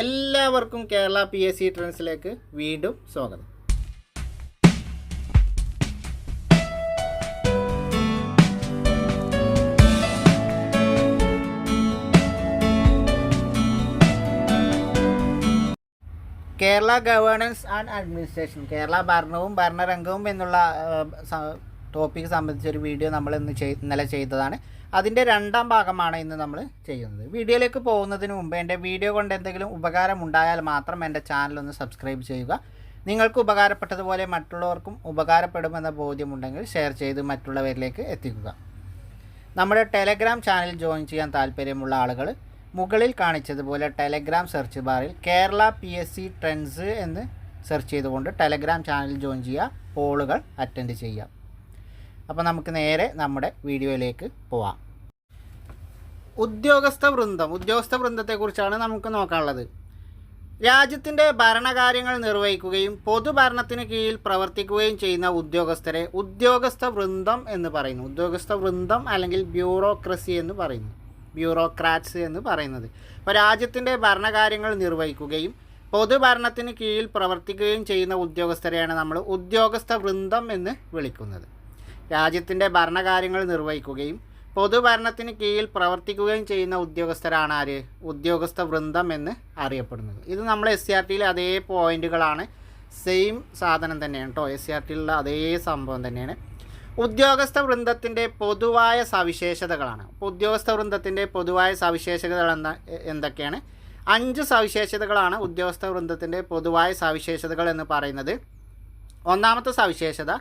എല്ലാവർക്കും Kerala P S C ട്രെൻഡ്സിലേക്ക് വീണ്ടും സ്വാഗതം. Kerala governance and administration Kerala ഭരണവും ഭരണരംഗവും എന്നുള്ള ടോപ്പിക് സംബന്ധിച്ചൊരു വീഡിയോ നമ്മൾ ഇന്ന് ഇന്നലെ ചെയ്തതാണ്. അതിന്റെ രണ്ടാം ഭാഗമാണ് ഇന്ന് നമ്മൾ ചെയ്യുന്നത്. വീഡിയോയിലേക്ക് പോകുന്നതിന് മുമ്പ് എന്റെ വീഡിയോ കൊണ്ട് എന്തെങ്കിലും ഉപകാരം ഉണ്ടായാൽ മാത്രം എന്റെ ചാനൽ ഒന്ന് സബ്സ്ക്രൈബ് ചെയ്യുക. നിങ്ങൾക്ക് ഉപകാരപ്പെട്ടതുപോലെ മറ്റുള്ളവർക്കും ഉപകാരപ്പെടുമെന്ന ബോധ്യമുണ്ടെങ്കിൽ ഷെയർ ചെയ്ത് മറ്റുള്ളവരിലേക്ക് എത്തിക്കുക. നമ്മുടെ ടെലഗ്രാം ചാനൽ ജോയിൻ ചെയ്യാൻ താല്പര്യമുള്ള ആളുകൾ മുകളിൽ കാണിച്ചതുപോലെ ടെലഗ്രാം സെർച്ച് ബാറിൽ Kerala P S C trends എന്ന് സെർച്ച് ചെയ്തുകൊണ്ട് ടെലഗ്രാം ചാനൽ ജോയിൻ ചെയ്യുക പോളുകൾ അറ്റൻഡ് ചെയ്യാം അപ്പോൾ നമുക്ക് നേരെ നമ്മുടെ വീഡിയോയിലേക്ക് പോവാം. ഉദ്യോഗസ്ഥ വൃന്ദം ഉദ്യോഗസ്ഥ വൃന്ദത്തെക്കുറിച്ചാണ് നമുക്ക് നോക്കാനുള്ളത്. രാജ്യത്തിന്റെ ഭരണകാര്യങ്ങൾ നിർവഹിക്കുകയും പൊതുഭരണത്തിന് കീഴിൽ പ്രവർത്തിക്കുകയും ചെയ്യുന്ന ഉദ്യോഗസ്ഥരെ ഉദ്യോഗസ്ഥ വൃന്ദം എന്ന് പറയുന്നു. ഉദ്യോഗസ്ഥ വൃന്ദം അല്ലെങ്കിൽ ബ്യൂറോക്രസി എന്ന് പറയുന്നു. ബ്യൂറോക്രാറ്റ്സ് എന്ന് പറയുന്നത്. അപ്പോൾ രാജ്യത്തിന്റെ ഭരണകാര്യങ്ങൾ നിർവഹിക്കുകയും പൊതുഭരണത്തിന് കീഴിൽ പ്രവർത്തിക്കുകയും ചെയ്യുന്ന ഉദ്യോഗസ്ഥരെയാണ് നമ്മൾ ഉദ്യോഗസ്ഥ വൃന്ദം എന്ന് വിളിക്കുന്നത്. രാജ്യത്തിന്റെ ഭരണകാര്യങ്ങൾ നിർവഹിക്കുകയും പൊതുഭരണത്തിന് കീഴിൽ പ്രവർത്തിക്കുകയും ചെയ്യുന്ന ഉദ്യോഗസ്ഥരാണ് ആര്? ഉദ്യോഗസ്ഥ വൃന്ദം എന്ന് അറിയപ്പെടുന്നത്. ഇത് നമ്മൾ എസ് സി ആർ ടിയിലെ അതേ പോയിന്റുകളാണ്. സെയിം സാധനം തന്നെയാണ് കേട്ടോ. എസ് സി ആർ ടിയിലുള്ള അതേ സംഭവം തന്നെയാണ്. ഉദ്യോഗസ്ഥ വൃന്ദത്തിന്റെ പൊതുവായ സവിശേഷതകളാണ്. അപ്പോൾ ഉദ്യോഗസ്ഥ വൃന്ദത്തിന്റെ പൊതുവായ സവിശേഷതകൾ എന്താ എന്തൊക്കെയാണ്? അഞ്ച് സവിശേഷതകളാണ് ഉദ്യോഗസ്ഥ വൃന്ദത്തിന്റെ പൊതുവായ സവിശേഷതകൾ എന്ന് പറയുന്നത്. ഒന്നാമത്തെ സവിശേഷത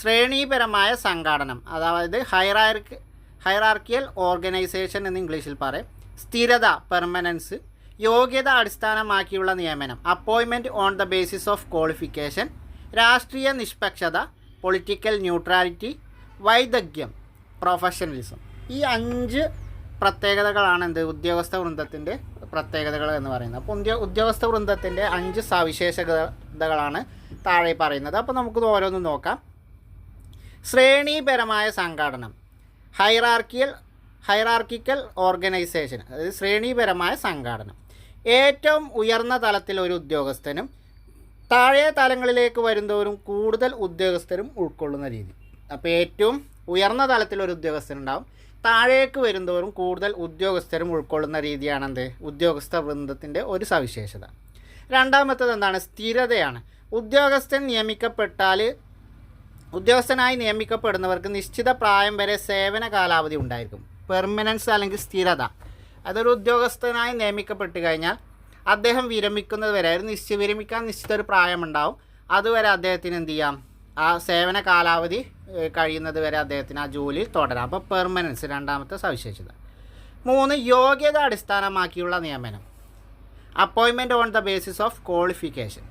ശ്രേണീപരമായ സംഘാടനം. അതായത് ഹൈറാർക്ക് ഹൈറാർക്കിയൽ ഓർഗനൈസേഷൻ എന്ന് ഇംഗ്ലീഷിൽ പറയും. സ്ഥിരത പെർമനൻസ് യോഗ്യത അടിസ്ഥാനമാക്കിയുള്ള നിയമനം. അപ്പോയിൻമെന്റ് on the basis of qualification രാഷ്ട്രീയ നിഷ്പക്ഷത പൊളിറ്റിക്കൽ ന്യൂട്രാലിറ്റി വൈദഗ്ധ്യം പ്രൊഫഷണലിസം. ഈ അഞ്ച് പ്രത്യേകതകളാണ് എന്ത്? ഉദ്യോഗസ്ഥ വൃന്ദത്തിന്റെ പ്രത്യേകതകൾ എന്ന് പറയുന്നത്. അപ്പോൾ ഉദ്യോ ഉദ്യോഗസ്ഥ വൃന്ദത്തിന്റെ അഞ്ച് സവിശേഷതകളാണ് താഴെ പറയുന്നത്. അപ്പോൾ നമുക്ക് ഓരോന്നും നോക്കാം. ശ്രേണീപരമായ സംഘാടനം. ഹൈറാർക്കിയൽ ഹൈറാർക്കിക്കൽ ഓർഗനൈസേഷൻ അതായത് ശ്രേണീപരമായ സംഘാടനം. ഏറ്റവും ഉയർന്ന തലത്തിൽ ഒരു ഉദ്യോഗസ്ഥനും താഴെ തലങ്ങളിലേക്ക് വരുന്നവരും കൂടുതൽ ഉദ്യോഗസ്ഥരും ഉൾക്കൊള്ളുന്ന രീതി. അപ്പോൾ ഏറ്റവും ഉയർന്ന തലത്തിൽ ഒരു ഉദ്യോഗസ്ഥനുണ്ടാവും. താഴേക്ക് വരുന്നവരും കൂടുതൽ ഉദ്യോഗസ്ഥരും ഉൾക്കൊള്ളുന്ന രീതിയാണ് എന്ത് ഉദ്യോഗസ്ഥ വൃന്ദത്തിന്റെ ഒരു സവിശേഷത. രണ്ടാമത്തത് എന്താണ്? സ്ഥിരതയാണ്. ഉദ്യോഗസ്ഥൻ നിയമിക്കപ്പെട്ടാൽ ഉദ്യോഗസ്ഥനായി നിയമിക്കപ്പെടുന്നവർക്ക് നിശ്ചിത പ്രായം വരെ സേവന കാലാവധി ഉണ്ടായിരിക്കും. പെർമനൻസ് അല്ലെങ്കിൽ സ്ഥിരത. അതൊരു ഉദ്യോഗസ്ഥനായി നിയമിക്കപ്പെട്ട് കഴിഞ്ഞാൽ അദ്ദേഹം വിരമിക്കുന്നത് വരെ ഒരു നിശ്ചയ വിരമിക്കാൻ നിശ്ചിത ഒരു പ്രായമുണ്ടാവും. അതുവരെ അദ്ദേഹത്തിന് എന്ത് ചെയ്യാം? ആ സേവന കാലാവധി കഴിയുന്നത് വരെ അദ്ദേഹത്തിന് ആ ജോലി തുടരാം. അപ്പോൾ പെർമനൻസ് രണ്ടാമത്തെ സവിശേഷത. മൂന്ന് യോഗ്യത അടിസ്ഥാനമാക്കിയുള്ള നിയമനം. അപ്പോയിൻമെന്റ് on the basis of qualification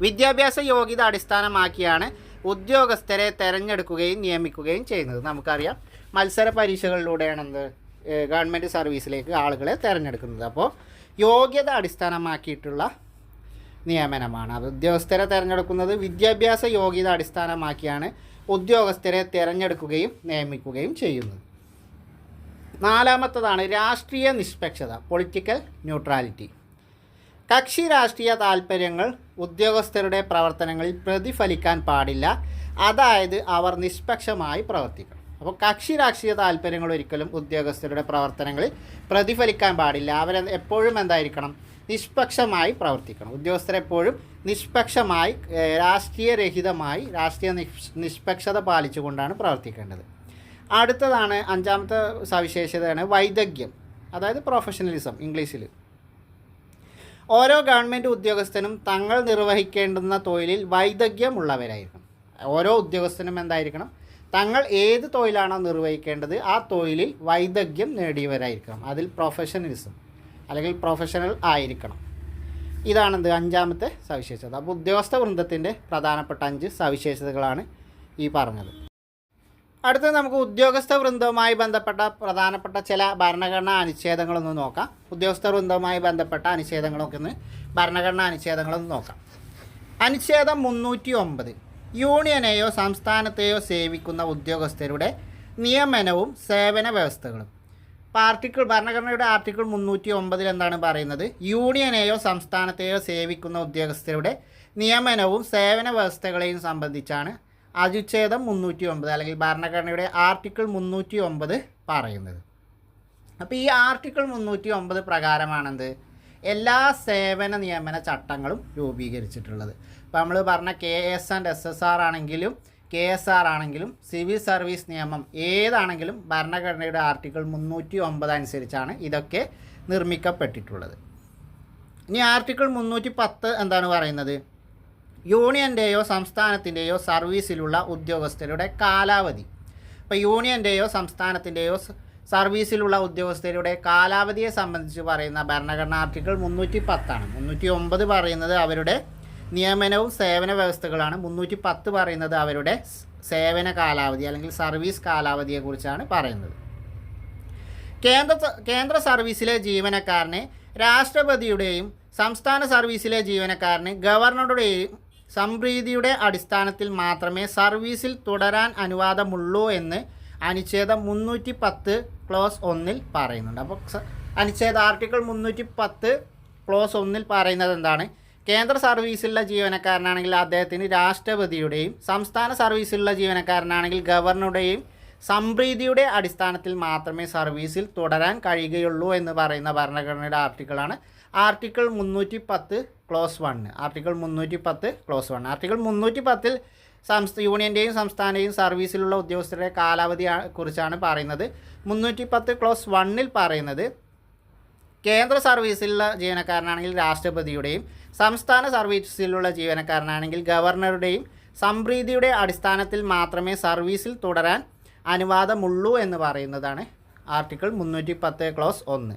വിദ്യാഭ്യാസ യോഗ്യത അടിസ്ഥാനമാക്കിയാണ് ഉദ്യോഗസ്ഥരെ തിരഞ്ഞെടുക്കുകയും നിയമിക്കുകയും ചെയ്യുന്നത്. നമുക്കറിയാം മത്സര പരീക്ഷകളിലൂടെയാണ് എന്ത് ഗവൺമെന്റ് സർവീസിലേക്ക് ആളുകളെ തിരഞ്ഞെടുക്കുന്നത്. അപ്പോൾ യോഗ്യത അടിസ്ഥാനമാക്കിയിട്ടുള്ള നിയമനമാണ്. അത് ഉദ്യോഗസ്ഥരെ തിരഞ്ഞെടുക്കുന്നത് വിദ്യാഭ്യാസ യോഗ്യത അടിസ്ഥാനമാക്കിയാണ് ഉദ്യോഗസ്ഥരെ തിരഞ്ഞെടുക്കുകയും നിയമിക്കുകയും ചെയ്യുന്നത്. നാലാമത്തതാണ് രാഷ്ട്രീയ നിഷ്പക്ഷത പൊളിറ്റിക്കൽ ന്യൂട്രാലിറ്റി. കക്ഷി രാഷ്ട്രീയ താൽപ്പര്യങ്ങൾ ഉദ്യോഗസ്ഥരുടെ പ്രവർത്തനങ്ങളിൽ പ്രതിഫലിക്കാൻ പാടില്ല. അതായത് അവർ നിഷ്പക്ഷമായി പ്രവർത്തിക്കണം അപ്പോൾ കക്ഷി രാഷ്ട്രീയ താല്പര്യങ്ങൾ ഒരിക്കലും ഉദ്യോഗസ്ഥരുടെ പ്രവർത്തനങ്ങളിൽ പ്രതിഫലിക്കാൻ പാടില്ല. അവർ എപ്പോഴും എന്തായിരിക്കണം? നിഷ്പക്ഷമായി പ്രവർത്തിക്കണം. ഉദ്യോഗസ്ഥരെപ്പോഴും നിഷ്പക്ഷമായി രാഷ്ട്രീയരഹിതമായി രാഷ്ട്രീയ നിഷ് നിഷ്പക്ഷത പാലിച്ചുകൊണ്ടാണ് പ്രവർത്തിക്കേണ്ടത്. അടുത്തതാണ് അഞ്ചാമത്തെ സവിശേഷതയാണ് വൈദഗ്ധ്യം. അതായത് പ്രൊഫഷണലിസം ഇംഗ്ലീഷിൽ ഓരോ ഗവൺമെന്റ് ഉദ്യോഗസ്ഥനും തങ്ങൾ നിർവഹിക്കേണ്ടുന്ന തൊഴിലിൽ വൈദഗ്ധ്യമുള്ളവരായിരിക്കണം. ഓരോ ഉദ്യോഗസ്ഥനും എന്തായിരിക്കണം? തങ്ങൾ ഏത് തൊഴിലാണോ നിർവഹിക്കേണ്ടത് ആ തൊഴിലിൽ വൈദഗ്ധ്യം നേടിയവരായിരിക്കണം. അതിൽ പ്രൊഫഷണലിസം അല്ലെങ്കിൽ പ്രൊഫഷണൽ ആയിരിക്കണം. ഇതാണെന്ത്? അഞ്ചാമത്തെ സവിശേഷത. അപ്പോൾ ഉദ്യോഗസ്ഥ വൃന്ദത്തിന്റെ പ്രധാനപ്പെട്ട അഞ്ച് സവിശേഷതകളാണ് ഈ പറഞ്ഞത്. അടുത്തത് നമുക്ക് ഉദ്യോഗസ്ഥ വൃന്ദവുമായി ബന്ധപ്പെട്ട പ്രധാനപ്പെട്ട ചില ഭരണഘടനാ അനുച്ഛേദങ്ങളൊന്ന് നോക്കാം. ഉദ്യോഗസ്ഥ വൃന്ദവുമായി ബന്ധപ്പെട്ട അനുച്ഛേദങ്ങളൊക്കെ ഒന്ന് ഭരണഘടനാ അനുച്ഛേദങ്ങളൊന്ന് നോക്കാം. അനുച്ഛേദം മുന്നൂറ്റി ഒമ്പത് യൂണിയനെയോ സംസ്ഥാനത്തെയോ സേവിക്കുന്ന ഉദ്യോഗസ്ഥരുടെ നിയമനവും സേവന വ്യവസ്ഥകളും. ഇപ്പോൾ ആർട്ടിക്കിൾ ഭരണഘടനയുടെ ആർട്ടിക്കിൾ മുന്നൂറ്റി ഒമ്പതിൽ എന്താണ് പറയുന്നത്? യൂണിയനെയോ സംസ്ഥാനത്തെയോ സേവിക്കുന്ന ഉദ്യോഗസ്ഥരുടെ നിയമനവും സേവന വ്യവസ്ഥകളെയും സംബന്ധിച്ചാണ് അനുച്ഛേദം മുന്നൂറ്റി ഒമ്പത് അല്ലെങ്കിൽ ഭരണഘടനയുടെ ആർട്ടിക്കിൾ മുന്നൂറ്റി ഒമ്പത് പറയുന്നത്. അപ്പോൾ ഈ ആർട്ടിക്കിൾ മുന്നൂറ്റി ഒമ്പത് പ്രകാരമാണെന്ത്? എല്ലാ സേവന നിയമന ചട്ടങ്ങളും രൂപീകരിച്ചിട്ടുള്ളത്. ഇപ്പോൾ നമ്മൾ പറഞ്ഞ K S and S S R ആണെങ്കിലും കെ എസ് ആർ ആണെങ്കിലും സിവിൽ സർവീസ് നിയമം ഏതാണെങ്കിലും ഭരണഘടനയുടെ ആർട്ടിക്കിൾ മുന്നൂറ്റി ഒമ്പത് അനുസരിച്ചാണ് ഇതൊക്കെ നിർമ്മിക്കപ്പെട്ടിട്ടുള്ളത്. ഇനി ആർട്ടിക്കിൾ മുന്നൂറ്റി പത്ത് എന്താണ് പറയുന്നത്? യൂണിയന്റെയോ സംസ്ഥാനത്തിന്റെയോ സർവീസിലുള്ള ഉദ്യോഗസ്ഥരുടെ കാലാവധി. ഇപ്പോൾ യൂണിയന്റെയോ സംസ്ഥാനത്തിന്റെയോ സർവീസിലുള്ള ഉദ്യോഗസ്ഥരുടെ കാലാവധിയെ സംബന്ധിച്ച് പറയുന്ന ഭരണഘടന ആർട്ടിക്കിൾ മുന്നൂറ്റി പത്താണ് മുന്നൂറ്റി ഒമ്പത് പറയുന്നത് അവരുടെ നിയമനവും സേവന വ്യവസ്ഥകളാണ്. മുന്നൂറ്റി പത്ത് പറയുന്നത് അവരുടെ സേവന കാലാവധി അല്ലെങ്കിൽ സർവീസ് കാലാവധിയെക്കുറിച്ചാണ് പറയുന്നത്. കേന്ദ്ര കേന്ദ്ര സർവീസിലെ ജീവനക്കാരനെ രാഷ്ട്രപതിയുടെയും സംസ്ഥാന സർവീസിലെ ജീവനക്കാരന് ഗവർണറുടെയും സംപ്രീതിയുടെ അടിസ്ഥാനത്തിൽ മാത്രമേ സർവീസിൽ തുടരാൻ അനുവാദമുള്ളൂ എന്ന് അനുച്ഛേദം മുന്നൂറ്റി പത്ത് ക്ലോസ് ഒന്നിൽ പറയുന്നുണ്ട്. അപ്പോൾ അനുച്ഛേദ ആർട്ടിക്കിൾ മുന്നൂറ്റി പത്ത് ക്ലോസ് ഒന്നിൽ പറയുന്നത് എന്താണ്? കേന്ദ്ര സർവീസിലുള്ള ജീവനക്കാരനാണെങ്കിൽ അദ്ദേഹത്തിന് രാഷ്ട്രപതിയുടെയും സംസ്ഥാന സർവീസിലുള്ള ജീവനക്കാരനാണെങ്കിൽ ഗവർണറുടെയും സംപ്രീതിയുടെ അടിസ്ഥാനത്തിൽ മാത്രമേ സർവീസിൽ തുടരാൻ കഴിയുകയുള്ളൂ എന്ന് പറയുന്ന ഭരണഘടനയുടെ ആർട്ടിക്കിളാണ്. ആർട്ടിക്കിൾ മുന്നൂറ്റി പത്ത് ക്ലോസ് വൺ ആർട്ടിക്കിൾ മുന്നൂറ്റി പത്ത് ക്ലോസ് വൺ ആർട്ടിക്കിൾ മുന്നൂറ്റി പത്തിൽ സംസ്ഥാന യൂണിയന്റെയും സംസ്ഥാനത്തെയും സർവീസിലുള്ള ഉദ്യോഗസ്ഥരുടെ കാലാവധി കുറിച്ചാണ് പറയുന്നത്. മുന്നൂറ്റി പത്ത് ക്ലോസ് വണ്ണിൽ പറയുന്നത് കേന്ദ്ര സർവീസിലുള്ള ജീവനക്കാരനാണെങ്കിൽ രാഷ്ട്രപതിയുടെയും സംസ്ഥാന സർവീസിലുള്ള ജീവനക്കാരനാണെങ്കിൽ ഗവർണറുടെയും സംപ്രീതിയുടെ അടിസ്ഥാനത്തിൽ മാത്രമേ സർവീസിൽ തുടരാൻ അനുവാദമുള്ളൂ എന്ന് പറയുന്നതാണ് ആർട്ടിക്കിൾ മുന്നൂറ്റി പത്ത് ക്ലോസ് ഒന്ന്.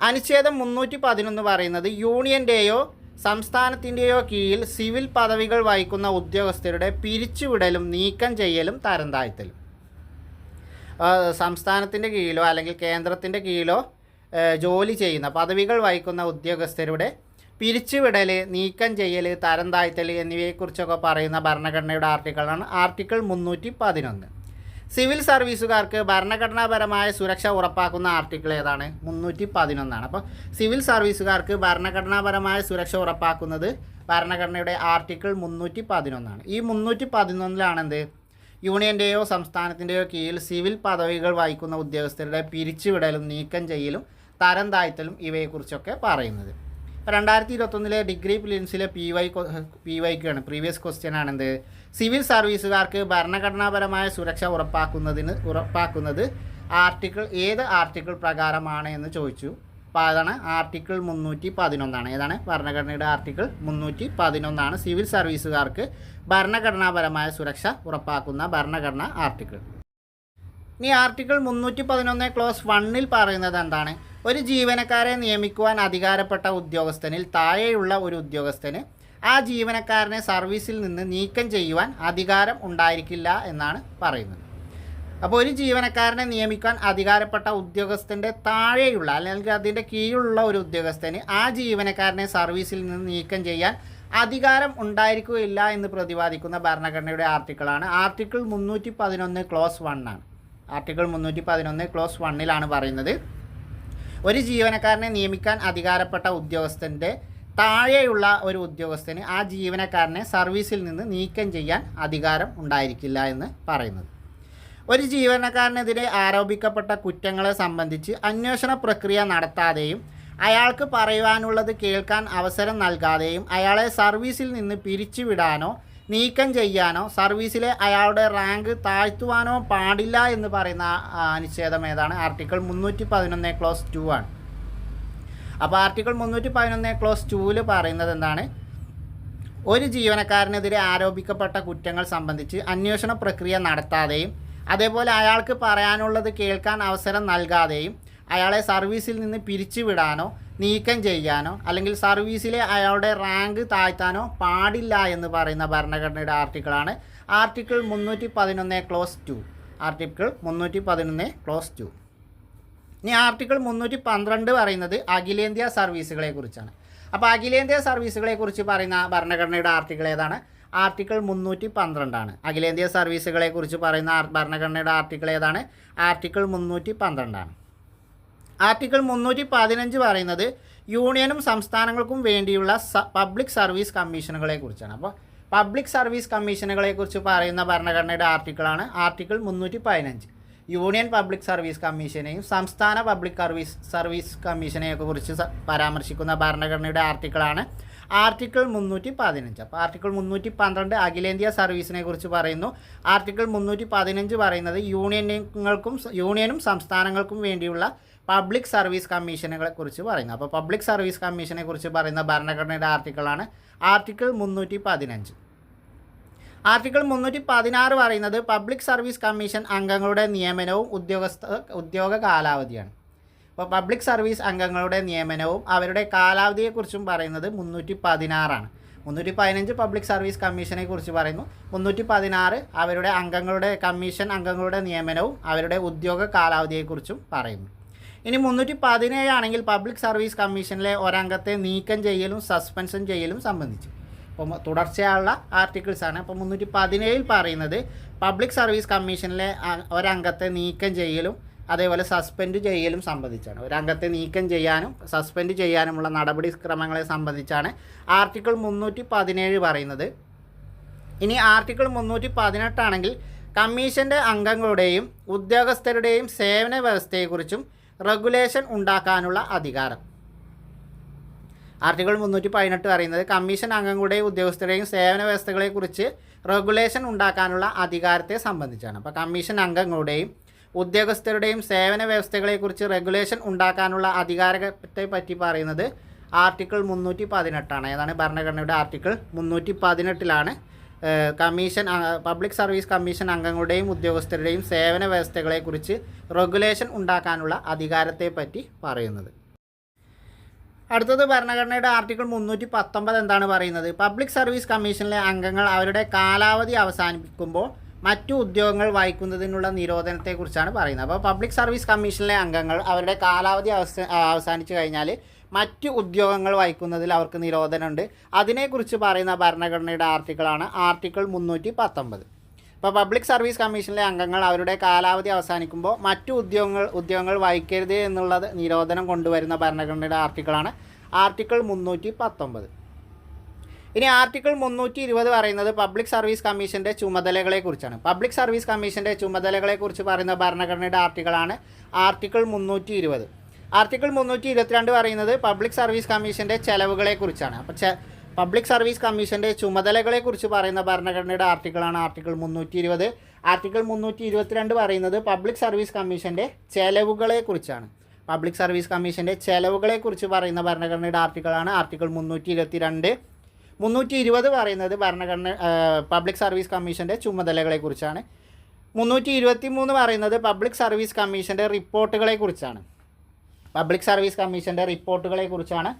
അനുച്ഛേദം മുന്നൂറ്റി പതിനൊന്ന് പറയുന്നത് യൂണിയന്റെയോ സംസ്ഥാനത്തിന്റെയോ കീഴിൽ സിവിൽ പദവികൾ വഹിക്കുന്ന ഉദ്യോഗസ്ഥരുടെ പിരിച്ചുവിടലും നീക്കം ചെയ്യലും തരം താഴ്ത്തലും. സംസ്ഥാനത്തിന്റെ കീഴിലോ അല്ലെങ്കിൽ കേന്ദ്രത്തിന്റെ കീഴിലോ ജോലി ചെയ്യുന്ന പദവികൾ വഹിക്കുന്ന ഉദ്യോഗസ്ഥരുടെ പിരിച്ചുവിടൽ നീക്കം ചെയ്യൽ തരം താഴ്ത്തൽ എന്നിവയെക്കുറിച്ചൊക്കെ പറയുന്ന ഭരണഘടനയുടെ ആർട്ടിക്കിളാണ് ആർട്ടിക്കിൾ മുന്നൂറ്റി പതിനൊന്ന്. സിവിൽ സർവീസുകാർക്ക് ഭരണഘടനാപരമായ സുരക്ഷ ഉറപ്പാക്കുന്ന ആർട്ടിക്കിൾ ഏതാണ്? മുന്നൂറ്റി പതിനൊന്നാണ് അപ്പോൾ സിവിൽ സർവീസുകാർക്ക് ഭരണഘടനാപരമായ സുരക്ഷ ഉറപ്പാക്കുന്നത് ഭരണഘടനയുടെ ആർട്ടിക്കിൾ മുന്നൂറ്റി പതിനൊന്നാണ് ഈ മുന്നൂറ്റി പതിനൊന്നിലാണ് എന്ത് യൂണിയന്റെയോ സംസ്ഥാനത്തിന്റെയോ കീഴിൽ സിവിൽ പദവികൾ വഹിക്കുന്ന ഉദ്യോഗസ്ഥരുടെ പിരിച്ചുവിടലും നീക്കം ചെയ്യലും തരം താഴ്ത്തലും ഇവയെക്കുറിച്ചൊക്കെ പറയുന്നത്. രണ്ടായിരത്തി ഇരുപത്തൊന്നിലെ ഡിഗ്രി പ്ലിൻസിലെ പി വൈ പി വൈക്കാണ് പ്രീവിയസ് ക്വസ്റ്റ്യൻ ആണെന്ത്? സിവിൽ സർവീസുകാർക്ക് ഭരണഘടനാപരമായ സുരക്ഷ ഉറപ്പാക്കുന്നതിന് ഉറപ്പാക്കുന്നത് ആർട്ടിക്കിൾ ഏത് ആർട്ടിക്കിൾ പ്രകാരമാണ് എന്ന് ചോദിച്ചു. അപ്പോൾ അതാണ് ആർട്ടിക്കിൾ മുന്നൂറ്റി പതിനൊന്നാണ്. ഏതാണ്? ഭരണഘടനയുടെ ആർട്ടിക്കിൾ മുന്നൂറ്റി പതിനൊന്നാണ്. സിവിൽ സർവീസുകാർക്ക് ഭരണഘടനാപരമായ സുരക്ഷ ഉറപ്പാക്കുന്ന ഭരണഘടന ആർട്ടിക്കിൾ. ഇനി ആർട്ടിക്കിൾ മുന്നൂറ്റി പതിനൊന്ന് ക്ലോസ് വണ്ണിൽ പറയുന്നത് എന്താണ്? ഒരു ജീവനക്കാരെ നിയമിക്കുവാൻ അധികാരപ്പെട്ട ഉദ്യോഗസ്ഥനിൽ താഴെയുള്ള ഒരു ഉദ്യോഗസ്ഥന് ആ ജീവനക്കാരനെ സർവീസിൽ നിന്ന് നീക്കം ചെയ്യുവാൻ അധികാരം ഉണ്ടായിരിക്കില്ല എന്നാണ് പറയുന്നത്. അപ്പോൾ ഒരു ജീവനക്കാരനെ നിയമിക്കാൻ അധികാരപ്പെട്ട ഉദ്യോഗസ്ഥന്റെ താഴെയുള്ള അല്ലെങ്കിൽ അതിന്റെ കീഴിലുള്ള ഒരു ഉദ്യോഗസ്ഥന് ആ ജീവനക്കാരനെ സർവീസിൽ നിന്ന് നീക്കം ചെയ്യാൻ അധികാരം ഉണ്ടായിരിക്കുകയില്ല എന്ന് പ്രതിപാദിക്കുന്ന ഭരണഘടനയുടെ ആർട്ടിക്കിളാണ്. ആർട്ടിക്കിൾ മുന്നൂറ്റി പതിനൊന്ന് ക്ലോസ് വണ്ണാണ് ആർട്ടിക്കിൾ മുന്നൂറ്റി പതിനൊന്ന് ക്ലോസ് വണ്ണിലാണ് പറയുന്നത്. ഒരു ജീവനക്കാരനെ നിയമിക്കാൻ അധികാരപ്പെട്ട ഉദ്യോഗസ്ഥന്റെ താഴെയുള്ള ഒരു ഉദ്യോഗസ്ഥന് ആ ജീവനക്കാരനെ സർവീസിൽ നിന്ന് നീക്കം ചെയ്യാൻ അധികാരം ഉണ്ടായിരിക്കില്ല എന്ന് പറയുന്നത്. ഒരു ജീവനക്കാരനെതിരെ ആരോപിക്കപ്പെട്ട കുറ്റങ്ങളെ സംബന്ധിച്ച് അന്വേഷണ പ്രക്രിയ നടത്താതെയും അയാൾക്ക് പറയുവാനുള്ളത് കേൾക്കാൻ അവസരം നൽകാതെയും അയാളെ സർവീസിൽ നിന്ന് പിരിച്ചുവിടാനോ നീക്കം ചെയ്യാനോ സർവീസിലെ അയാളുടെ റാങ്ക് താഴ്ത്തുവാനോ പാടില്ല എന്ന് പറയുന്ന അനുച്ഛേദം ഏതാണ്? ആർട്ടിക്കിൾ മുന്നൂറ്റി പതിനൊന്ന് ക്ലോസ് ടു ആണ്. അപ്പോൾ ആർട്ടിക്കിൾ മുന്നൂറ്റി പതിനൊന്ന് ക്ലോസ് ടുവിൽ പറയുന്നത് എന്താണ്? ഒരു ജീവനക്കാരനെതിരെ ആരോപിക്കപ്പെട്ട കുറ്റങ്ങൾ സംബന്ധിച്ച് അന്വേഷണ പ്രക്രിയ നടത്താതെയും അതേപോലെ അയാൾക്ക് പറയാനുള്ളത് കേൾക്കാൻ അവസരം നൽകാതെയും അയാളെ സർവീസിൽ നിന്ന് പിരിച്ചുവിടാനോ നീക്കം ചെയ്യാനോ അല്ലെങ്കിൽ സർവീസിലെ അയാളുടെ റാങ്ക് താഴ്ത്താനോ പാടില്ല എന്ന് പറയുന്ന ഭരണഘടനയുടെ ആർട്ടിക്കിളാണ് ആർട്ടിക്കിൾ മുന്നൂറ്റി പതിനൊന്ന് ക്ലോസ് ടു. ആർട്ടിക്കിൾ മുന്നൂറ്റി പതിനൊന്ന് ക്ലോസ് ടു. ഇനി ആർട്ടിക്കിൾ മുന്നൂറ്റി പന്ത്രണ്ട് പറയുന്നത് അഖിലേന്ത്യാ സർവീസുകളെ കുറിച്ചാണ്. അപ്പോൾ അഖിലേന്ത്യാ സർവീസുകളെ കുറിച്ച് പറയുന്ന ഭരണഘടനയുടെ ആർട്ടിക്കിൾ ഏതാണ്? ആർട്ടിക്കിൾ മുന്നൂറ്റി പന്ത്രണ്ടാണ്. അഖിലേന്ത്യാ സർവീസുകളെ കുറിച്ച് പറയുന്ന ഭരണഘടനയുടെ ആർട്ടിക്കിൾ ഏതാണ്? ആർട്ടിക്കിൾ മുന്നൂറ്റി പന്ത്രണ്ടാണ്. ആർട്ടിക്കിൾ മുന്നൂറ്റി പതിനഞ്ച് പറയുന്നത് യൂണിയനും സംസ്ഥാനങ്ങൾക്കും വേണ്ടിയുള്ള പബ്ലിക് സർവീസ് കമ്മീഷനുകളെ കുറിച്ചാണ്. അപ്പോൾ പബ്ലിക് സർവീസ് കമ്മീഷനുകളെ കുറിച്ച് പറയുന്ന ഭരണഘടനയുടെ ആർട്ടിക്കിളാണ് ആർട്ടിക്കിൾ മുന്നൂറ്റി പതിനഞ്ച്. യൂണിയൻ പബ്ലിക് സർവീസ് കമ്മീഷനെയും സംസ്ഥാന പബ്ലിക് സർവീസ് സർവീസ് കമ്മീഷനെയൊക്കെ കുറിച്ച് പരാമർശിക്കുന്ന ഭരണഘടനയുടെ ആർട്ടിക്കിളാണ്. ആർട്ടിക്കിൾ മുന്നൂറ്റി പതിനഞ്ച്. അപ്പോൾ ആർട്ടിക്കിൾ മുന്നൂറ്റി പന്ത്രണ്ട് അഖിലേന്ത്യാ സർവീസിനെ കുറിച്ച് പറയുന്നു. ആർട്ടിക്കിൾ മുന്നൂറ്റി പതിനഞ്ച് പറയുന്നത് യൂണിയനുകൾക്കും യൂണിയനും സംസ്ഥാനങ്ങൾക്കും വേണ്ടിയുള്ള പബ്ലിക് സർവീസ് കമ്മീഷനുകളെ കുറിച്ച് പറയുന്നു. അപ്പോൾ പബ്ലിക് സർവീസ് കമ്മീഷനെ കുറിച്ച് പറയുന്ന ഭരണഘടനയുടെ ആർട്ടിക്കിളാണ് ആർട്ടിക്കിൾ മുന്നൂറ്റി പതിനഞ്ച്. ആർട്ടിക്കിൾ മുന്നൂറ്റി പതിനാറ് പറയുന്നത് പബ്ലിക് സർവീസ് കമ്മീഷൻ അംഗങ്ങളുടെ നിയമനവും ഉദ്യോഗസ്ഥ ഉദ്യോഗ കാലാവധിയാണ്. അപ്പോൾ പബ്ലിക് സർവീസ് അംഗങ്ങളുടെ നിയമനവും അവരുടെ കാലാവധിയെക്കുറിച്ചും പറയുന്നത് മുന്നൂറ്റി പതിനാറാണ് മുന്നൂറ്റി പതിനഞ്ച് പബ്ലിക് സർവീസ് കമ്മീഷനെ കുറിച്ച് പറയുന്നു. മുന്നൂറ്റി പതിനാറ് അവരുടെ അംഗങ്ങളുടെ കമ്മീഷൻ അംഗങ്ങളുടെ നിയമനവും അവരുടെ ഉദ്യോഗ കാലാവധിയെക്കുറിച്ചും പറയുന്നു. ഇനി മുന്നൂറ്റി പതിനേഴ് ആണെങ്കിൽ പബ്ലിക് സർവീസ് കമ്മീഷനിലെ ഒരംഗത്തെ നീക്കം ചെയ്യലും സസ്പെൻഷൻ ചെയ്യലും സംബന്ധിച്ച്. അപ്പം ആർട്ടിക്കിൾസ് ആണ് അപ്പോൾ മുന്നൂറ്റി പതിനേഴിൽ പറയുന്നത് പബ്ലിക് സർവീസ് കമ്മീഷനിലെ ഒരംഗത്തെ നീക്കം ചെയ്യലും അതേപോലെ സസ്പെൻഡ് ചെയ്യലും സംബന്ധിച്ചാണ്. ഒരംഗത്തെ നീക്കം ചെയ്യാനും സസ്പെൻഡ് ചെയ്യാനുമുള്ള നടപടിക്രമങ്ങളെ സംബന്ധിച്ചാണ് ആർട്ടിക്കിൾ മുന്നൂറ്റി പതിനേഴ് പറയുന്നത്. ഇനി ആർട്ടിക്കിൾ മുന്നൂറ്റി പതിനെട്ടാണെങ്കിൽ കമ്മീഷന്റെ അംഗങ്ങളുടെയും ഉദ്യോഗസ്ഥരുടെയും സേവന വ്യവസ്ഥയെക്കുറിച്ചും റെഗുലേഷൻ ഉണ്ടാക്കാനുള്ള അധികാരം. ആർട്ടിക്കിൾ മുന്നൂറ്റി പതിനെട്ട് പറയുന്നത് കമ്മീഷൻ അംഗങ്ങളുടെയും ഉദ്യോഗസ്ഥരുടെയും സേവന വ്യവസ്ഥകളെക്കുറിച്ച് റെഗുലേഷൻ ഉണ്ടാക്കാനുള്ള അധികാരത്തെ സംബന്ധിച്ചാണ്. അപ്പോൾ കമ്മീഷൻ അംഗങ്ങളുടെയും ഉദ്യോഗസ്ഥരുടെയും സേവന വ്യവസ്ഥകളെക്കുറിച്ച് റെഗുലേഷൻ ഉണ്ടാക്കാനുള്ള അധികാരത്തെ പറ്റി പറയുന്നത് ആർട്ടിക്കിൾ മുന്നൂറ്റി പതിനെട്ടാണ് ഏതാണ്? ഭരണഘടനയുടെ ആർട്ടിക്കിൾ മുന്നൂറ്റി പതിനെട്ടിലാണ് കമ്മീഷൻ പബ്ലിക് സർവീസ് കമ്മീഷൻ അംഗങ്ങളുടെയും ഉദ്യോഗസ്ഥരുടെയും സേവന വ്യവസ്ഥകളെക്കുറിച്ച് റെഗുലേഷൻ ഉണ്ടാക്കാനുള്ള അധികാരത്തെ പറ്റി പറയുന്നത്. അടുത്തത് ഭരണഘടനയുടെ ആർട്ടിക്കിൾ മുന്നൂറ്റി പത്തൊമ്പത് എന്താണ് പറയുന്നത്? പബ്ലിക് സർവീസ് കമ്മീഷനിലെ അംഗങ്ങൾ അവരുടെ കാലാവധി അവസാനിപ്പിക്കുമ്പോൾ മറ്റു ഉദ്യോഗങ്ങൾ വഹിക്കുന്നതിനുള്ള നിരോധനത്തെക്കുറിച്ചാണ് പറയുന്നത്. അപ്പോൾ പബ്ലിക് സർവീസ് കമ്മീഷനിലെ അംഗങ്ങൾ അവരുടെ കാലാവധി അവസ അവസാനിച്ചു കഴിഞ്ഞാൽ മറ്റു ഉദ്യോഗങ്ങൾ വഹിക്കുന്നതിൽ അവർക്ക് നിരോധനമുണ്ട്. അതിനെക്കുറിച്ച് പറയുന്ന ഭരണഘടനയുടെ ആർട്ടിക്കിളാണ് ആർട്ടിക്കിൾ മുന്നൂറ്റി പത്തൊമ്പത് ഇപ്പോൾ പബ്ലിക് സർവീസ് കമ്മീഷനിലെ അംഗങ്ങൾ അവരുടെ കാലാവധി അവസാനിക്കുമ്പോൾ മറ്റു ഉദ്യോഗങ്ങൾ ഉദ്യോഗങ്ങൾ വഹിക്കരുത് എന്നുള്ളത് നിരോധനം കൊണ്ടുവരുന്ന ഭരണഘടനയുടെ ആർട്ടിക്കിളാണ് ആർട്ടിക്കിൾ മുന്നൂറ്റി പത്തൊമ്പത് ഇനി ആർട്ടിക്കിൾ മുന്നൂറ്റി ഇരുപത് പറയുന്നത് പബ്ലിക് സർവീസ് കമ്മീഷന്റെ ചുമതലകളെക്കുറിച്ചാണ് പബ്ലിക് സർവീസ് കമ്മീഷന്റെ ചുമതലകളെക്കുറിച്ച് പറയുന്ന ഭരണഘടനയുടെ ആർട്ടിക്കിളാണ് ആർട്ടിക്കിൾ മുന്നൂറ്റി ഇരുപത് ആർട്ടിക്കിൾ മുന്നൂറ്റി ഇരുപത്തിരണ്ട് പറയുന്നത് പബ്ലിക് സർവീസ് കമ്മീഷന്റെ ചെലവുകളെക്കുറിച്ചാണ് അപ്പോൾ പബ്ലിക് സർവീസ് കമ്മീഷന്റെ ചുമതലകളെക്കുറിച്ച് പറയുന്ന ഭരണഘടനയുടെ ആർട്ടിക്കിളാണ് ആർട്ടിക്കിൾ മുന്നൂറ്റി ഇരുപത് ആർട്ടിക്കിൾ മുന്നൂറ്റി ഇരുപത്തിരണ്ട് പറയുന്നത് പബ്ലിക് സർവീസ് കമ്മീഷന്റെ ചെലവുകളെക്കുറിച്ചാണ്. പബ്ലിക് സർവീസ് കമ്മീഷന്റെ ചെലവുകളെക്കുറിച്ച് പറയുന്ന ഭരണഘടനയുടെ ആർട്ടിക്കിളാണ് ആർട്ടിക്കിൾ മുന്നൂറ്റി ഇരുപത്തി രണ്ട് മുന്നൂറ്റി ഇരുപത് പറയുന്നത് ഭരണഘടന പബ്ലിക് സർവീസ് കമ്മീഷന്റെ ചുമതലകളെക്കുറിച്ചാണ്. മുന്നൂറ്റി ഇരുപത്തി മൂന്ന് പറയുന്നത് പബ്ലിക് സർവീസ് കമ്മീഷന്റെ റിപ്പോർട്ടുകളെക്കുറിച്ചാണ്. പബ്ലിക് സർവീസ് കമ്മീഷന്റെ റിപ്പോർട്ടുകളെക്കുറിച്ചാണ്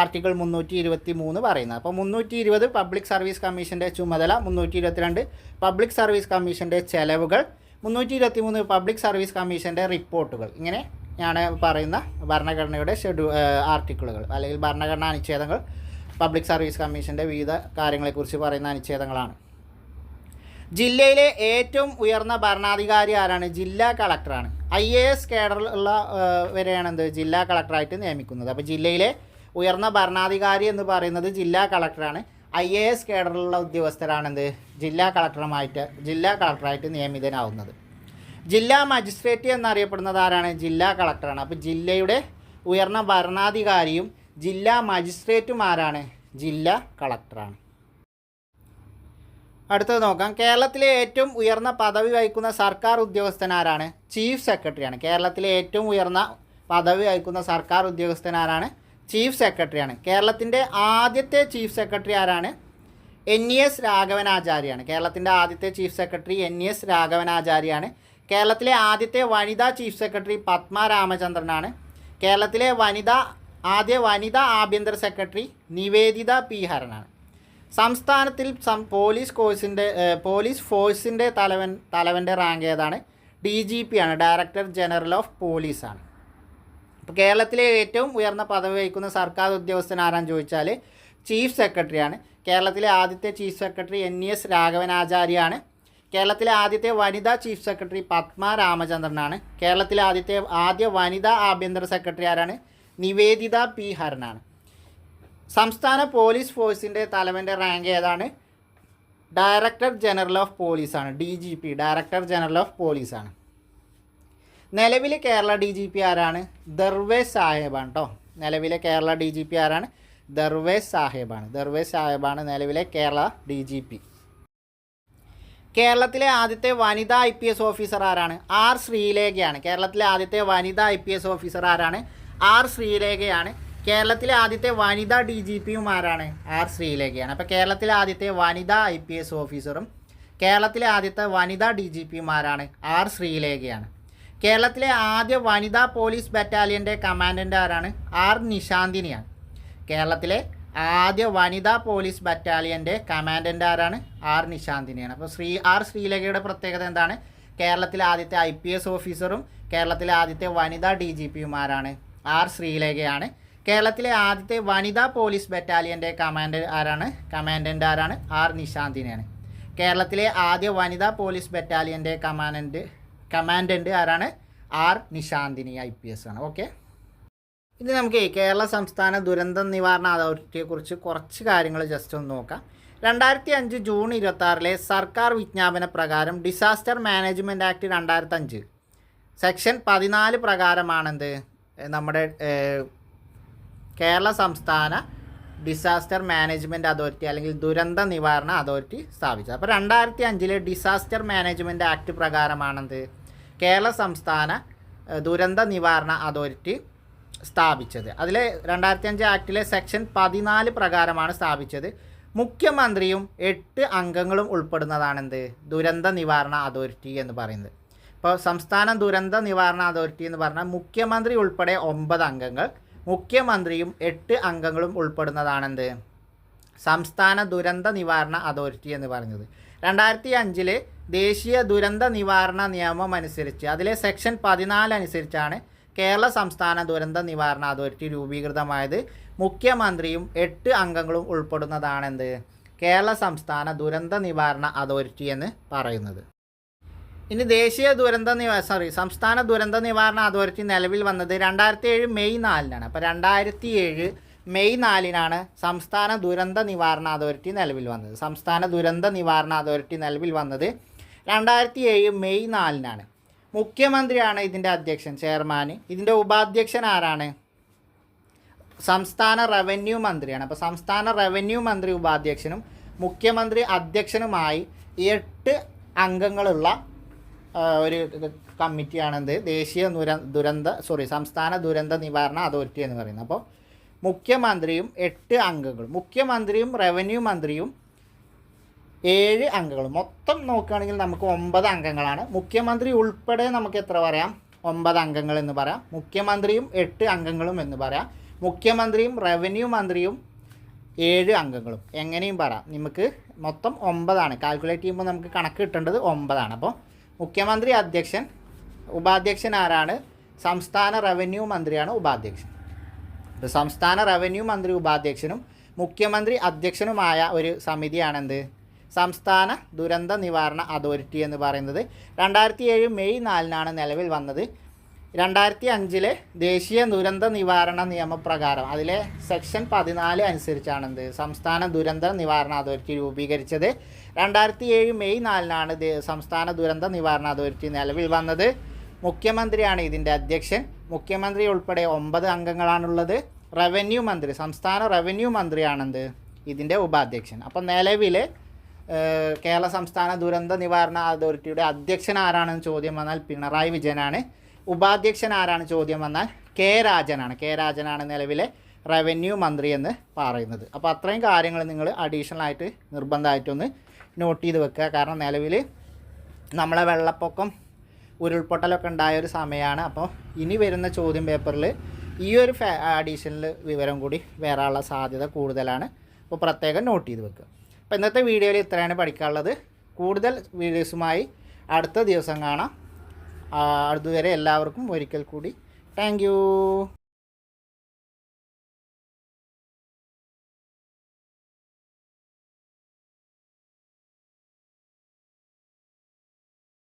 ആർട്ടിക്കിൾ മുന്നൂറ്റി ഇരുപത്തി മൂന്ന് പറയുന്നത്. അപ്പോൾ മുന്നൂറ്റി ഇരുപത് പബ്ലിക് സർവീസ് കമ്മീഷന്റെ ചുമതല മുന്നൂറ്റി ഇരുപത്തിരണ്ട് പബ്ലിക് സർവീസ് കമ്മീഷന്റെ ചെലവുകൾ മുന്നൂറ്റി ഇരുപത്തി മൂന്ന് പബ്ലിക് സർവീസ് കമ്മീഷന്റെ റിപ്പോർട്ടുകൾ. ഇങ്ങനെ ഞാൻ പറയുന്ന ഭരണഘടനയുടെ ഷെഡ്യൂ ആർട്ടിക്കിളുകൾ അല്ലെങ്കിൽ ഭരണഘടനാ അനുച്ഛേദങ്ങൾ. പബ്ലിക് സർവീസ് കമ്മീഷന്റെ വിവിധ കാര്യങ്ങളെക്കുറിച്ച് പറയുന്ന അനുച്ഛേദങ്ങളാണ്. ജില്ലയിലെ ഏറ്റവും ഉയർന്ന ഭരണാധികാരി ആരാണ്? ജില്ലാ കളക്ടറാണ്. ഐ എ എസ് കേഡറിലുള്ള വരെയാണ് എന്ത്? ജില്ലാ കളക്ടറായിട്ട് നിയമിക്കുന്നത്. അപ്പോൾ ജില്ലയിലെ ഉയർന്ന ഭരണാധികാരി എന്ന് പറയുന്നത് ജില്ലാ കളക്ടറാണ്. ഐ എ എസ് കേഡറിലുള്ള ഉദ്യോഗസ്ഥരാണെന്ത്? ജില്ലാ കളക്ടറുമായിട്ട് ജില്ലാ കളക്ടറായിട്ട് നിയമിതനാവുന്നത്. ജില്ലാ മജിസ്ട്രേറ്റ് എന്നറിയപ്പെടുന്നത് ആരാണ്? ജില്ലാ കളക്ടറാണ്. അപ്പോൾ ജില്ലയുടെ ഉയർന്ന ഭരണാധികാരിയും ജില്ലാ മജിസ്ട്രേറ്റും ആരാണ്? ജില്ലാ കളക്ടറാണ്. അടുത്തത് നോക്കാം. കേരളത്തിലെ ഏറ്റവും ഉയർന്ന പദവി വഹിക്കുന്ന സർക്കാർ ഉദ്യോഗസ്ഥൻ ആരാണ്? ചീഫ് സെക്രട്ടറിയാണ്. കേരളത്തിലെ ഏറ്റവും ഉയർന്ന പദവി വഹിക്കുന്ന സർക്കാർ ഉദ്യോഗസ്ഥൻ ആരാണ്? ചീഫ് സെക്രട്ടറിയാണ്. കേരളത്തിന്റെ ആദ്യത്തെ ചീഫ് സെക്രട്ടറി ആരാണ്? എൻ ഇ എസ് രാഘവനാചാര്യാണ്. കേരളത്തിന്റെ ആദ്യത്തെ chief secretary N E S രാഘവനാചാര്യാണ്. കേരളത്തിലെ ആദ്യത്തെ വനിതാ ചീഫ് സെക്രട്ടറി പത്മ രാമചന്ദ്രനാണ്. കേരളത്തിലെ വനിതാ ആദ്യ വനിതാ ആഭ്യന്തര സെക്രട്ടറി നിവേദിത പി ഹരനാണ്. സംസ്ഥാനത്തിൽ സം പോലീസ് കോഴ്സിന്റെ പോലീസ് ഫോഴ്സിന്റെ തലവൻ തലവന്റെ റാങ്ക് ഏതാണ്? ഡി ജി പി ആണ്. ഡയറക്ടർ ജനറൽ ഓഫ് പോലീസാണ്. അപ്പോൾ കേരളത്തിലെ ഏറ്റവും ഉയർന്ന പദവി വഹിക്കുന്ന സർക്കാർ ഉദ്യോഗസ്ഥൻ ആരാന്ന് ചോദിച്ചാൽ ചീഫ് സെക്രട്ടറിയാണ്. കേരളത്തിലെ ആദ്യത്തെ chief secretary N E S രാഘവനാചാര്യാണ്. കേരളത്തിലെ ആദ്യത്തെ വനിതാ ചീഫ് സെക്രട്ടറി പത്മ രാമചന്ദ്രനാണ്. കേരളത്തിലെ ആദ്യത്തെ ആദ്യ വനിതാ ആഭ്യന്തര സെക്രട്ടറി ആരാണ്? നിവേദിത പി ഹരനാണ്. സംസ്ഥാന പോലീസ് ഫോഴ്സിന്റെ തലവന്റെ റാങ്ക് ഏതാണ്? ഡയറക്ടർ ജനറൽ ഓഫ് പോലീസാണ് D G P director general of പോലീസാണ്. നിലവിലെ കേരള ഡി ജി പി ആരാണ്? ദർവേസ് സാഹേബാണ് കേട്ടോ നിലവിലെ കേരള ഡി ജി പി ആരാണ്? ദർവേസ് സാഹേബാണ്. ദർവേസ് സാഹേബാണ് നിലവിലെ കേരള ഡി ജി പി. കേരളത്തിലെ ആദ്യത്തെ വനിതാ ഐ പി എസ് ഓഫീസർ ആരാണ്? ആർ ശ്രീലേഖയാണ്. കേരളത്തിലെ ആദ്യത്തെ വനിതാ ഐ പി എസ് ഓഫീസർ ആരാണ്? ആർ ശ്രീലേഖയാണ്. കേരളത്തിലെ ആദ്യത്തെ വനിതാ ഡി ജി പിയും ആരാണ്? ആർ ശ്രീലേഖയാണ്. അപ്പോൾ കേരളത്തിലെ ആദ്യത്തെ വനിതാ ഐ പി എസ് ഓഫീസറും കേരളത്തിലെ ആദ്യത്തെ വനിതാ ഡി ജി പിയും ആരാണ്? ആർ ശ്രീലേഖയാണ്. കേരളത്തിലെ ആദ്യ വനിതാ പോലീസ് ബറ്റാലിയന്റെ കമാൻഡന്റ് ആരാണ്? ആർ നിശാന്തിനിയാണ്. കേരളത്തിലെ ആദ്യ വനിതാ പോലീസ് ബറ്റാലിയന്റെ കമാൻഡന്റ് ആരാണ്? ആർ നിശാന്തിനിയാണ്. അപ്പോൾ ശ്രീ ആർ ശ്രീലേഖയുടെ പ്രത്യേകത എന്താണ്? കേരളത്തിലെ ആദ്യത്തെ ഐ പി എസ് ഓഫീസറും കേരളത്തിലെ ആദ്യത്തെ വനിതാ ഡി ജി പിയുമാരാണ്. ആർ ശ്രീലേഖയാണ് കേരളത്തിലെ ആദ്യത്തെ വനിതാ പോലീസ് ബറ്റാലിയന്റെ കമാൻഡർ ആരാണ്? കമാൻഡന്റ് ആരാണ്? ആർ നിശാന്തിനിയാണ്. കേരളത്തിലെ ആദ്യ വനിതാ പോലീസ് ബറ്റാലിയന്റെ കമാൻഡന്റ് കമാൻഡന്റ് ആരാണ്? R Nishanthini I P S ആണ്. ഓക്കെ? ഇനി നമുക്ക് കേരള സംസ്ഥാന ദുരന്ത നിവാരണ അതോറിറ്റിയെക്കുറിച്ച് കുറച്ച് കാര്യങ്ങൾ ജസ്റ്റ് ഒന്ന് നോക്കാം. രണ്ടായിരത്തി അഞ്ച് ജൂൺ ഇരുപത്തി സർക്കാർ വിജ്ഞാപന പ്രകാരം ഡിസാസ്റ്റർ മാനേജ്മെന്റ് ആക്ട് രണ്ടായിരത്തി അഞ്ച് സെക്ഷൻ പതിനാല് പ്രകാരമാണെന്ത്? നമ്മുടെ കേരള സംസ്ഥാന ഡിസാസ്റ്റർ മാനേജ്മെന്റ് അതോറിറ്റി അല്ലെങ്കിൽ ദുരന്ത നിവാരണ അതോറിറ്റി സ്ഥാപിച്ചത്. അപ്പോൾ രണ്ടായിരത്തി അഞ്ചിലെ ഡിസാസ്റ്റർ മാനേജ്മെന്റ് ആക്ട് പ്രകാരമാണെന്ത്? കേരള സംസ്ഥാന ദുരന്ത നിവാരണ അതോറിറ്റി സ്ഥാപിച്ചത്. അതിലെ രണ്ടായിരത്തി അഞ്ച് ആക്ടിലെ സെക്ഷൻ പതിനാല് പ്രകാരമാണ് സ്ഥാപിച്ചത്. മുഖ്യമന്ത്രിയും എട്ട് അംഗങ്ങളും ഉൾപ്പെടുന്നതാണെന്ത്? ദുരന്ത നിവാരണ അതോറിറ്റി എന്ന് പറയുന്നത്. ഇപ്പോൾ സംസ്ഥാന ദുരന്ത നിവാരണ അതോറിറ്റി എന്ന് പറഞ്ഞാൽ മുഖ്യമന്ത്രി ഉൾപ്പെടെ ഒമ്പത് അംഗങ്ങൾ മുഖ്യമന്ത്രിയും എട്ട് അംഗങ്ങളും ഉൾപ്പെടുന്നതാണെന്ത്? സംസ്ഥാന ദുരന്ത നിവാരണ അതോറിറ്റി എന്ന് പറയുന്നത്. രണ്ടായിരത്തി അഞ്ചിലെ ദേശീയ ദുരന്ത നിവാരണ നിയമം അനുസരിച്ച് അതിലെ സെക്ഷൻ പതിനാല് അനുസരിച്ചാണ് കേരള സംസ്ഥാന ദുരന്ത നിവാരണ അതോറിറ്റി രൂപീകൃതമായത്. മുഖ്യമന്ത്രിയും എട്ട് അംഗങ്ങളും ഉൾപ്പെടുന്നതാണെന്ത്? കേരള സംസ്ഥാന ദുരന്ത നിവാരണ അതോറിറ്റി എന്ന് പറയുന്നത്. ഇനി ദേശീയ ദുരന്ത നിവാ സോറി സംസ്ഥാന ദുരന്ത നിവാരണ അതോറിറ്റി നിലവിൽ വന്നത് രണ്ടായിരത്തി ഏഴ് മെയ് നാലിനാണ്. അപ്പോൾ രണ്ടായിരത്തി ഏഴ് മെയ് നാലിനാണ് സംസ്ഥാന ദുരന്ത നിവാരണ അതോറിറ്റി നിലവിൽ വന്നത്. സംസ്ഥാന ദുരന്ത നിവാരണ അതോറിറ്റി നിലവിൽ വന്നത് രണ്ടായിരത്തി ഏഴ് മെയ് നാലിനാണ്. മുഖ്യമന്ത്രിയാണ് ഇതിന്റെ അധ്യക്ഷൻ ചെയർമാൻ ഇതിന്റെ ഉപാധ്യക്ഷൻ ആരാണ്? സംസ്ഥാന റവന്യൂ മന്ത്രിയാണ്. അപ്പോൾ സംസ്ഥാന റവന്യൂ മന്ത്രി ഉപാധ്യക്ഷനും മുഖ്യമന്ത്രി അധ്യക്ഷനുമായി എട്ട് അംഗങ്ങളുള്ള ഒരു കമ്മിറ്റിയാണെന്ത് ദേശീയ ദുര ദുരന്ത സോറി സംസ്ഥാന ദുരന്ത നിവാരണ അതോറിറ്റി എന്ന് പറയുന്നത്. അപ്പോൾ മുഖ്യമന്ത്രിയും എട്ട് അംഗങ്ങളും മുഖ്യമന്ത്രിയും റവന്യൂ മന്ത്രിയും ഏഴ് അംഗങ്ങൾ. മൊത്തം നോക്കുകയാണെങ്കിൽ നമുക്ക് ഒമ്പത് അംഗങ്ങളാണ്. മുഖ്യമന്ത്രി ഉൾപ്പെടെ നമുക്ക് എത്ര പറയാം? ഒമ്പത് അംഗങ്ങൾ എന്ന് പറയാം. മുഖ്യമന്ത്രിയും എട്ട് അംഗങ്ങളും എന്ന് പറയാം. മുഖ്യമന്ത്രിയും റവന്യൂ മന്ത്രിയും ഏഴ് അംഗങ്ങളും. എങ്ങനെയും പറയാം. നമുക്ക് മൊത്തം ഒമ്പതാണ്. കാൽക്കുലേറ്റ് ചെയ്യുമ്പോൾ നമുക്ക് കണക്ക് കിട്ടേണ്ടത് ഒമ്പതാണ്. അപ്പോൾ മുഖ്യമന്ത്രി അധ്യക്ഷൻ ഉപാധ്യക്ഷൻ ആരാണ്? സംസ്ഥാന റവന്യൂ മന്ത്രിയാണ് ഉപാധ്യക്ഷൻ. സംസ്ഥാന റവന്യൂ മന്ത്രി ഉപാധ്യക്ഷനും മുഖ്യമന്ത്രി അധ്യക്ഷനുമായ ഒരു സമിതിയാണെന്ത് സംസ്ഥാന ദുരന്ത നിവാരണ അതോറിറ്റി എന്ന് പറയുന്നത് രണ്ടായിരത്തി ഏഴ് മെയ് നാലിനാണ് നിലവിൽ വന്നത്. രണ്ടായിരത്തി അഞ്ചിലെ ദേശീയ ദുരന്ത നിവാരണ നിയമപ്രകാരം അതിലെ സെക്ഷൻ പതിനാല് അനുസരിച്ചാണെന്ത് സംസ്ഥാന ദുരന്ത നിവാരണ അതോറിറ്റി രൂപീകരിച്ചത്. രണ്ടായിരത്തി ഏഴ് മെയ് നാലിനാണ് സംസ്ഥാന ദുരന്ത നിവാരണ അതോറിറ്റി നിലവിൽ വന്നത്. മുഖ്യമന്ത്രിയാണ് ഇതിന്റെ അധ്യക്ഷൻ. മുഖ്യമന്ത്രി ഉൾപ്പെടെ ഒമ്പത് അംഗങ്ങളാണുള്ളത്. റവന്യൂ മന്ത്രി സംസ്ഥാന റവന്യൂ മന്ത്രിയാണെന്ത് ഇതിന്റെ ഉപാധ്യക്ഷൻ. അപ്പം നിലവിൽ ഏഹ്, കേരള സംസ്ഥാന ദുരന്ത നിവാരണ അതോറിറ്റിയുടെ അധ്യക്ഷൻ ആരാണെന്ന് ചോദ്യം വന്നാൽ പിണറായി വിജയനാണ്. ഉപാധ്യക്ഷൻ ആരാണ് ചോദ്യം വന്നാൽ കെ രാജനാണ്. കെ രാജനാണ് നിലവിലെ റവന്യൂ മന്ത്രി എന്ന് പറയുന്നത്. അപ്പോൾ അത്രയും കാര്യങ്ങൾ നിങ്ങൾ അഡീഷണൽ ആയിട്ട് നിർബന്ധമായിട്ടൊന്ന് നോട്ട് ചെയ്ത് വെക്കുക. കാരണം നിലവിൽ നമ്മളെ വെള്ളപ്പൊക്കം ഉരുൾപൊട്ടലൊക്കെ ഉണ്ടായ ഒരു സമയമാണ് അപ്പോൾ ഇനി വരുന്ന ചോദ്യം പേപ്പറിൽ ഈ ഒരു അഡീഷണൽ വിവരം കൂടി വരാനുള്ള സാധ്യത കൂടുതലാണ്. അപ്പോൾ പ്രത്യേകം നോട്ട് ചെയ്ത് വെക്കുക. അപ്പോൾ ഇന്നത്തെ വീഡിയോയിൽ ഇത്രയാണ് പഠിക്കാനുള്ളത്. കൂടുതൽ വീഡിയോസുമായി അടുത്ത ദിവസം കാണാം. അതുവരെ എല്ലാവർക്കും ഒരിക്കൽ കൂടി. താങ്ക്